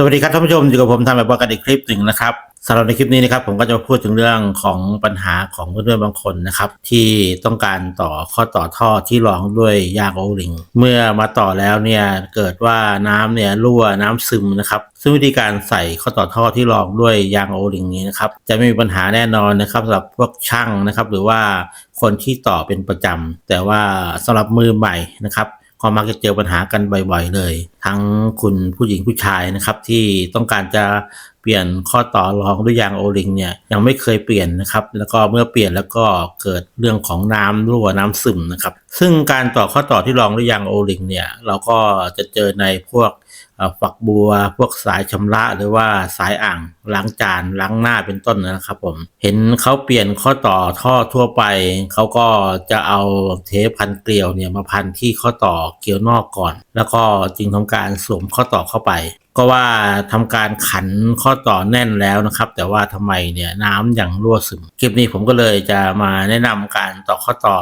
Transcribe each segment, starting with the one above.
สวัสดีครับท่านผู้ชมอยู่กับผมทำแบบว่ากันอีกคลิปหนึ่งนะครับสำหรับในคลิปนี้นะครับผมก็จะมาพูดถึงเรื่องของปัญหาของเพื่อนๆบางคนนะครับ ที่ต้องการต่อข้อต่อท่อที่รองด้วยยางโอลิง เมื่อมาต่อแล้วเนี่ยเกิดว่าน้ำเนี่ยรั่วน้ำซึมนะครับ ซึ่งวิธีการใส่ข้อต่อท่อที่รองด้วยยางโอลิงนี้นะครับจะไม่มีปัญหาแน่นอนนะครับสำหรับพวกช่างนะครับ หรือว่าคนที่ต่อเป็นประจำแต่ว่าสำหรับมือใหม่นะครับ ก็มักจะเจอปัญหากันบ่อยๆเลย ทั้งคุณผู้หญิงผู้ชายนะครับ ที่ต้องการจะเปลี่ยนข้อต่อรองด้วยยางโอลิงเนี่ยยังไม่เคยเปลี่ยนนะครับ แล้วก็เมื่อเปลี่ยนแล้วก็เกิดเรื่องของน้ำรั่วน้ำซึมนะครับ ซึ่งการต่อข้อต่อที่รองด้วยยางโอลิงเนี่ยเราก็จะเจอในพวก ฝักบัวพวกสายชำระหรือว่าสายอ่างล้างจานล้างหน้าเป็นต้นนะครับผมเห็นเขาเปลี่ยนข้อต่อท่อทั่วไป เขาก็จะเอาเทปพันเกลียวเนี่ยมาพันที่ข้อต่อเกลียวนอกก่อน แล้วก็จึงทำการสวมข้อต่อเข้าไป ก็ว่าทำการขันข้อต่อแน่นแล้วนะครับ แต่ว่าทำไมเนี่ยน้ำยังรั่วซึมคลิปนี้ผมก็เลยจะมาแนะนำการต่อข้อต่อ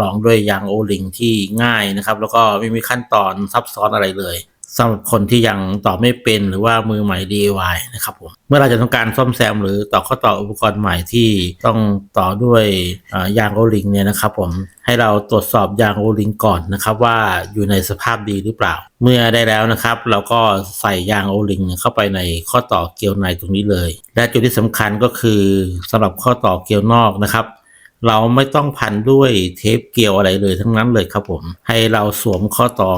รองด้วยยางโอลิงที่ง่ายนะครับ แล้วก็ไม่มีขั้นตอนซับซ้อนอะไรเลย สำหรับคนที่ยังต่อไม่เป็นหรือว่ามือใหม่ DIY นะครับผมเมื่อเราจะทำการซ่อมแซม หรือต่อข้อต่ออุปกรณ์ใหม่ที่ต้องต่อด้วยยางโอลิงเนี่ยนะครับผมให้เราตรวจสอบยางโอลิงก่อนนะครับ ว่าอยู่ในสภาพดีหรือเปล่า เมื่อได้แล้วนะครับ เราก็ใส่ยางโอลิงเข้าไปในข้อต่อเกลียวในตรงนี้เลย และจุดที่สำคัญก็คือสำหรับข้อต่อเกลียวนอกนะครับ เราไม่ต้องพันด้วยเทปเกลียวอะไรเลยทั้งนั้นเลยครับผม ให้เราสวมข้อต่อ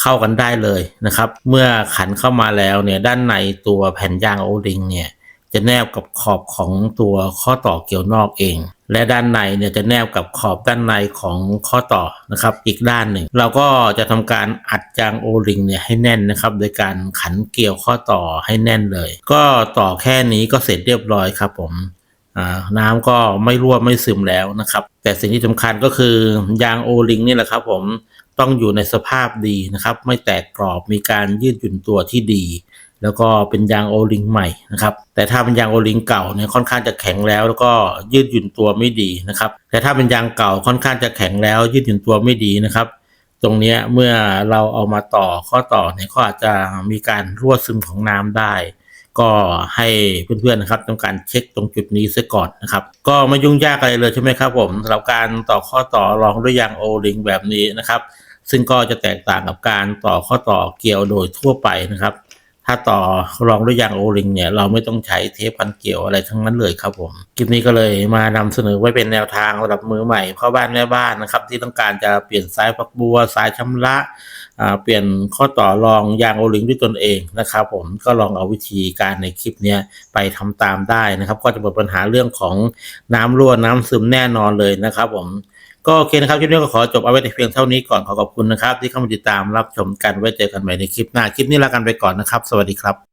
เข้ากันได้เลยนะครับ เมื่อขันเข้ามาแล้วเนี่ยด้านในตัวแผ่นยางโอลิงเนี่ยจะแนบกับขอบของตัวข้อต่อเกี่ยวนอกเอง และด้านในเนี่ยจะแนบกับขอบด้านในของข้อต่อนะครับ อีกด้านหนึ่ง เราก็จะทำการอัดยางโอลิงเนี่ยให้แน่นนะครับ โดยการขันเกี่ยวข้อต่อให้แน่นเลย ก็ต่อแค่นี้ก็เสร็จเรียบร้อยครับผม น้ำก็ไม่รั่วไม่ซึมแล้วนะครับ แต่สิ่งที่สำคัญก็คือยางโอลิงนี่แหละครับผมต้องอยู่ในสภาพดีนะครับ ไม่แตกกรอบมีการยืดหยุ่นตัวที่ดี แล้วก็เป็นยางโอลิงใหม่นะครับแต่ถ้าเป็นยางโอลิงเก่าเนี่ยค่อนข้างจะแข็งแล้ว แล้วก็ยืดหยุ่นตัวไม่ดีนะครับ แต่ถ้าเป็นยางเก่าค่อนข้างจะแข็งแล้ว ยืดหยุ่นตัวไม่ดีนะครับ ตรงนี้เมื่อเราเอามาต่อข้อต่อเนี่ยก็อาจจะมีการรั่วซึมของน้ำได้ ก็ให้เพื่อนๆนะครับทำการเช็คตรงจุดนี้ซะก่อนนะครับ ก็ไม่ยุ่งยากอะไรเลยใช่ไหมครับผมสำหรับการต่อข้อต่อรองด้วยยางโอลิงแบบนี้นะครับ ซึ่งก็จะแตกต่างกับการต่อข้อต่อเกี่ยวโดยทั่วไปนะครับ ถ้าต่อรองด้วยยางโอลิงเนี่ยเราไม่ต้องใช้เทปพันเกลียวอะไรทั้งนั้นเลยครับผมคลิปนี้ก็เลยมานำเสนอไว้เป็นแนวทางสำหรับมือใหม่พ่อบ้านแม่บ้านนะครับ ที่ต้องการจะเปลี่ยนสายฝักบัวสายชำระเปลี่ยนข้อต่อรองยางโอลิงด้วยตนเองนะครับผมก็ลองเอาวิธีการในคลิปนี้ไปทำตามได้นะครับ ก็จะหมดปัญหาเรื่องของน้ำรั่วน้ำซึมแน่นอนเลยนะครับผม ก็โอเคนะครับคลิปนี้ก็ขอจบเอาไว้แต่เพียงเท่านี้ก่อนขอขอบคุณนะครับ ที่เข้ามาติดตามรับชมกันไว้เจอกันใหม่ในคลิปหน้าคลิปนี้ลากันไปก่อนนะครับ สวัสดีครับ